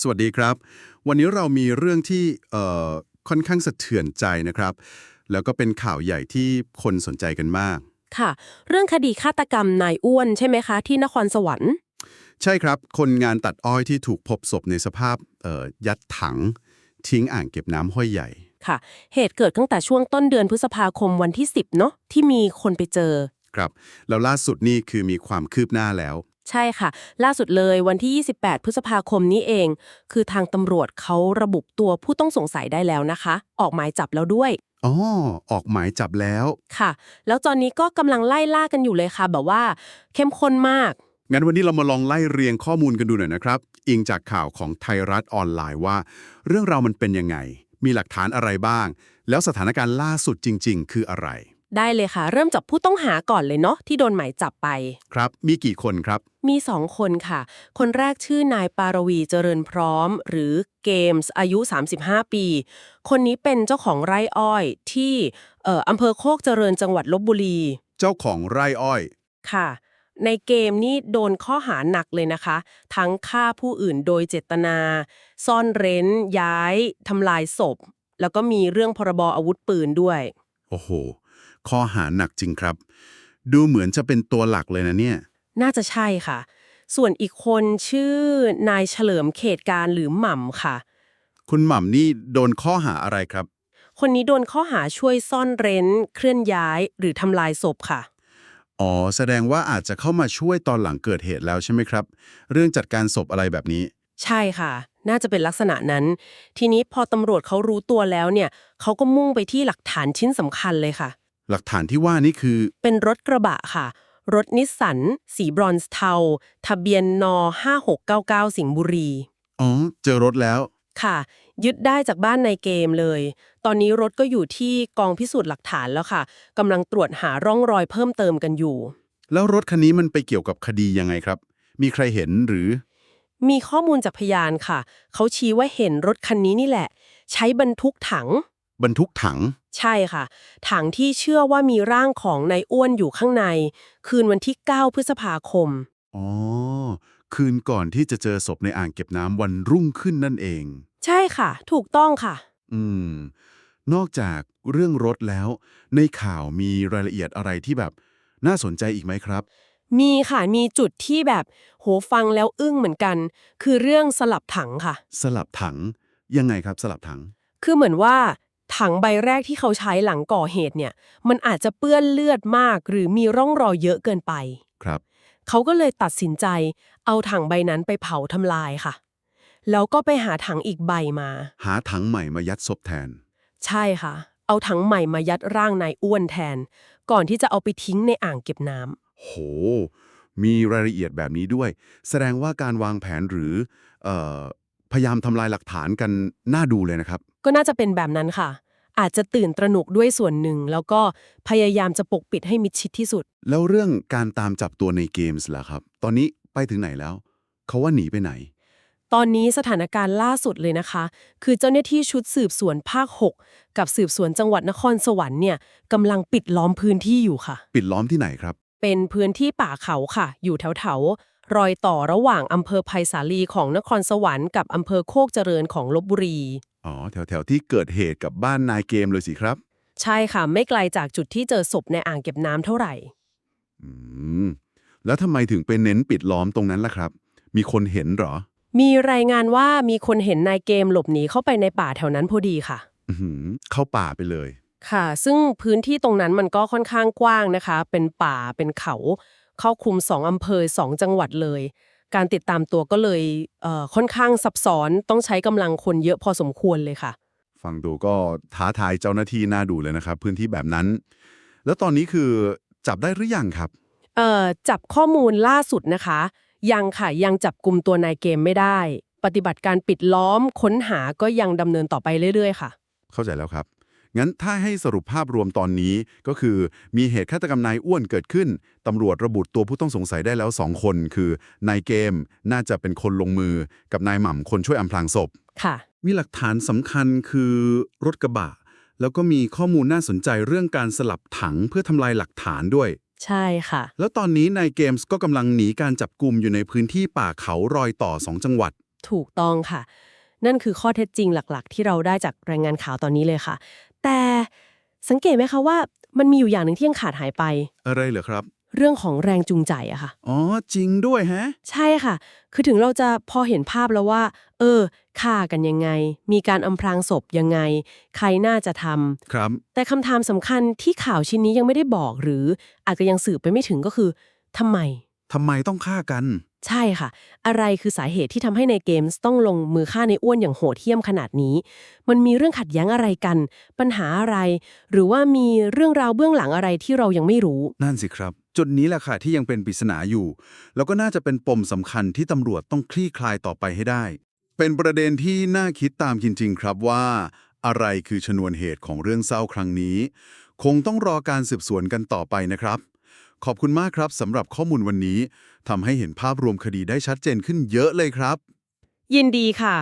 สวัสดีครับ วันนี้เรามีเรื่องที่เอ่อค่อนข้างสะเทือนใจนะครับ แล้วก็เป็นข่าวใหญ่ที่คนสนใจกันมาก ค่ะ เรื่องคดีฆาตกรรมนายอ้วนใช่ไหมคะ ที่นครสวรรค์ ใช่ครับ คนงานตัดอ้อยที่ถูกพบศพในสภาพเอ่อยัดถัง ทิ้งอ่างเก็บน้ำห้วยใหญ่ค่ะ เหตุเกิดตั้งแต่ช่วงต้นเดือนพฤษภาคมวันที่ 10 เนาะที่มีคนไปเจอ ครับ แล้วล่าสุดนี่คือมีความคืบหน้าแล้ว ใช่ค่ะ ล่าสุดเลยวันที่ 28 พฤษภาคมนี้เอง คือทางตำรวจเขาระบุตัวผู้ต้องสงสัยได้แล้วนะคะ ออกหมายจับแล้วด้วยอ๋อออกหมายจับแล้ว ค่ะ แล้วตอนนี้ก็กำลังไล่ล่ากันอยู่เลยค่ะ แบบว่า เข้มข้นมาก งั้นวันนี้เรามาลองไล่เรียงข้อมูลกันดูหน่อยนะครับ อิงจากข่าวของไทยรัฐออนไลน์ว่า เรื่องราวมันเป็นยังไง มีหลักฐานอะไรบ้าง แล้วสถานการณ์ล่าสุดจริง ๆ คืออะไร ได้เลยค่ะ เริ่มจากผู้ต้องหาก่อนเลยเนาะที่โดนหมายจับไป ครับ มีกี่คนครับ มีสองคนค่ะ คนแรกชื่อนายปารวีเจริญพร้อม หรือเกมส์อายุ 35 ปี คนนี้เป็นเจ้าของไร่อ้อยที่เอ่ออำเภอโคกเจริญจังหวัดลบบุรี เจ้าของไร่อ้อย ค่ะ ในเกมนี่โดนข้อหาหนักเลยนะคะ ทั้งฆ่าผู้อื่นโดยเจตนา ซ่อนเร้น ย้ายทำลายศพ แล้วก็มีเรื่องพรบอาวุธปืนด้วย โอ้โห ข้อหาหนักจริงครับ ดูเหมือนจะเป็นตัวหลักเลยนะเนี่ย น่าจะใช่ค่ะ ส่วนอีกคนชื่อนายเฉลิมเขตการหรือหม่ำค่ะ คุณหม่ำนี่โดนข้อหาอะไรครับ คนนี้โดนข้อหาช่วยซ่อนเร้น เคลื่อนย้ายหรือทำลายศพค่ะ อ๋อ แสดงว่าอาจจะเข้ามาช่วยตอนหลังเกิดเหตุแล้วใช่ไหมครับ เรื่องจัดการศพอะไรแบบนี้ ใช่ค่ะ น่าจะเป็นลักษณะนั้น ทีนี้พอตำรวจเขารู้ตัวแล้วเนี่ยเขาก็มุ่งไปที่หลักฐานชิ้นสำคัญเลยค่ะ หลักฐานที่ว่านี่คือ เป็นรถกระบะค่ะ รถนิสสัน สีบรอนซ์เทา ทะเบียนน5699 สิงห์บุรี อ๋อ เจอรถแล้ว ค่ะ ยึดได้จากบ้านในเกมเลย ตอนนี้รถก็อยู่ที่กองพิสูจน์หลักฐานแล้วค่ะกำลังตรวจหาร่องรอยเพิ่มเติมกันอยู่ แล้วรถคันนี้มันไปเกี่ยวกับคดียังไงครับ มีใครเห็นหรือ มีข้อมูลจากพยานค่ะ เขาชี้ว่าเห็นรถคันนี้นี่แหละ ใช้บรรทุกถัง บรรทุกถัง ใช่ค่ะ ถังที่เชื่อว่ามีร่างของนายอ้วนอยู่ข้างใน คืนวันที่ 9 พฤษภาคม อ๋อ คืนก่อนที่จะเจอศพในอ่างเก็บน้ำวันรุ่งขึ้นนั่นเอง ใช่ค่ะ ถูกต้องค่ะ อืม นอกจากเรื่องรถแล้ว ในข่าวมีรายละเอียดอะไรที่แบบ น่าสนใจอีกไหมครับ มีค่ะ มีจุดที่แบบโหฟังแล้วอึ้งเหมือนกัน คือเรื่องสลับถังค่ะ สลับถัง ยังไงครับสลับถัง คือเหมือนว่า ถังใบแรกที่เขาใช้หลังก่อเหตุเนี่ย มันอาจจะเปื้อนเลือดมาก หรือมีร่องรอยเยอะเกินไป ครับ เขาก็เลยตัดสินใจ เอาถังใบนั้นไปเผาทำลายค่ะ แล้วก็ไปหาถังอีกใบมา หาถังใหม่มายัดศพแทน ใช่ค่ะ เอาถังใหม่มายัดร่างนายอ้วนแทน ก่อนที่จะเอาไปทิ้งในอ่างเก็บน้ำโห มีรายละเอียดแบบนี้ด้วย แสดงว่าการวางแผนหรือเอ่อพยายามทำลายหลักฐานกันน่าดูเลยนะครับ ก็น่าจะเป็นแบบนั้นค่ะ อาจจะตื่นตระหนกด้วยส่วนหนึ่ง แล้วก็พยายามจะปกปิดให้มิดชิดที่สุด แล้วเรื่องการตามจับตัวในเกมส์ล่ะครับ ตอนนี้ไปถึงไหนแล้ว เขาว่าหนีไปไหน ตอนนี้สถานการณ์ล่าสุดเลยนะคะ คือเจ้าหน้าที่ชุดสืบสวนภาค 6 กับสืบสวนจังหวัดนครสวรรค์เนี่ยกำลังปิดล้อมพื้นที่อยู่ค่ะ ปิดล้อมที่ไหนครับ เป็นพื้นที่ป่าเขาค่ะ อยู่แถวแถวๆรอยต่อระหว่างอำเภอไผ่สาลีของนครสวรรค์กับอำเภอโคกเจริญของลบบุรี อ๋อ แถวแถวๆที่เกิดเหตุกับบ้านนายเกมเลยสิครับ ใช่ค่ะ ไม่ไกลจากจุดที่เจอศพในอ่างเก็บน้ำเท่าไหร่ อืม แล้วทำไมถึงไปเน้นปิดล้อมตรงนั้นล่ะครับ มีคนเห็นเหรอ มีรายงานว่ามีคนเห็นนายเกมหลบหนีเข้าไปในป่าแถวนั้นพอดีค่ะ อือหือเข้าป่าไปเลย ค่ะ ซึ่งพื้นที่ตรงนั้นมันก็ค่อนข้างกว้างนะคะ เป็นป่าเป็นเขาครอบคลุมสองอำเภอสองจังหวัดเลย การติดตามตัวก็เลยเอ่อค่อนข้างซับซ้อนต้องใช้กำลังคนเยอะพอสมควรเลยค่ะ ฟังดูก็ท้าทายเจ้าหน้าที่น่าดูเลยนะครับ พื้นที่แบบนั้น แล้วตอนนี้คือจับได้หรือยังครับ เอ่อจับข้อมูลล่าสุดนะคะ ยังค่ะยังจับกลุ่มตัวนายเกมไม่ได้ ปฏิบัติการปิดล้อมค้นหาก็ยังดำเนินต่อไปเรื่อยๆ ค่ะ เข้าใจแล้วครับ งั้นถ้าให้สรุปภาพรวมตอนนี้ก็คือมีเหตุฆาตกรรมนายอ้วนเกิดขึ้น ตำรวจระบุตัวผู้ต้องสงสัยได้แล้ว 2 คน คือนายเกมน่าจะเป็นคนลงมือกับนายหม่ำคนช่วยอำพรางศพ ค่ะ มีหลักฐานสำคัญคือรถกระบะ แล้วก็มีข้อมูลน่าสนใจเรื่องการสลับถังเพื่อทำลายหลักฐานด้วย ใช่ค่ะ แล้วตอนนี้นายเกมส์ก็กำลังหนีการจับกลุ่มอยู่ในพื้นที่ป่าเขารอยต่อสองจังหวัด ถูกต้องค่ะ นั่นคือข้อเท็จจริงหลักๆ ที่เราได้จากรายงานข่าวตอนนี้เลยค่ะ แต่สังเกตไหมคะว่ามันมีอยู่อย่างหนึ่งที่ยังขาดหายไป อะไรเหรอครับ เรื่องของแรงจูงใจอะค่ะ อ๋อ จริงด้วยฮะ ใช่ค่ะ คือถึงเราจะพอเห็นภาพแล้วว่า เออฆ่ากันยังไง มีการอำพรางศพยังไง ใครน่าจะทำครับ แต่คำถามสำคัญที่ข่าวชิ้นนี้ยังไม่ได้บอกหรืออาจจะยังสืบไปไม่ถึงก็คือทำไม ทำไมต้องฆ่ากัน ใช่ค่ะ อะไรคือสาเหตุที่ทำให้ในเกมส์ต้องลงมือฆ่าในอ้วนอย่างโหดเหี้ยมขนาดนี้ มันมีเรื่องขัดแย้งอะไรกัน ปัญหาอะไร หรือว่ามีเรื่องราวเบื้องหลังอะไรที่เรายังไม่รู้ นั่นสิครับ จุดนี้แหละค่ะที่ยังเป็นปริศนาอยู่ แล้วก็น่าจะเป็นปมสำคัญที่ตำรวจต้องคลี่คลายต่อไปให้ได้ เป็นประเด็นที่น่าคิดตามจริงๆครับว่า อะไรคือชนวนเหตุของเรื่องเศร้าครั้งนี้ คงต้องรอการสืบสวนกันต่อไปนะครับ ขอบคุณมากครับสำหรับข้อมูลวันนี้ทำให้เห็นภาพรวมคดีได้ชัดเจนขึ้นเยอะเลยครับ ยินดีค่ะ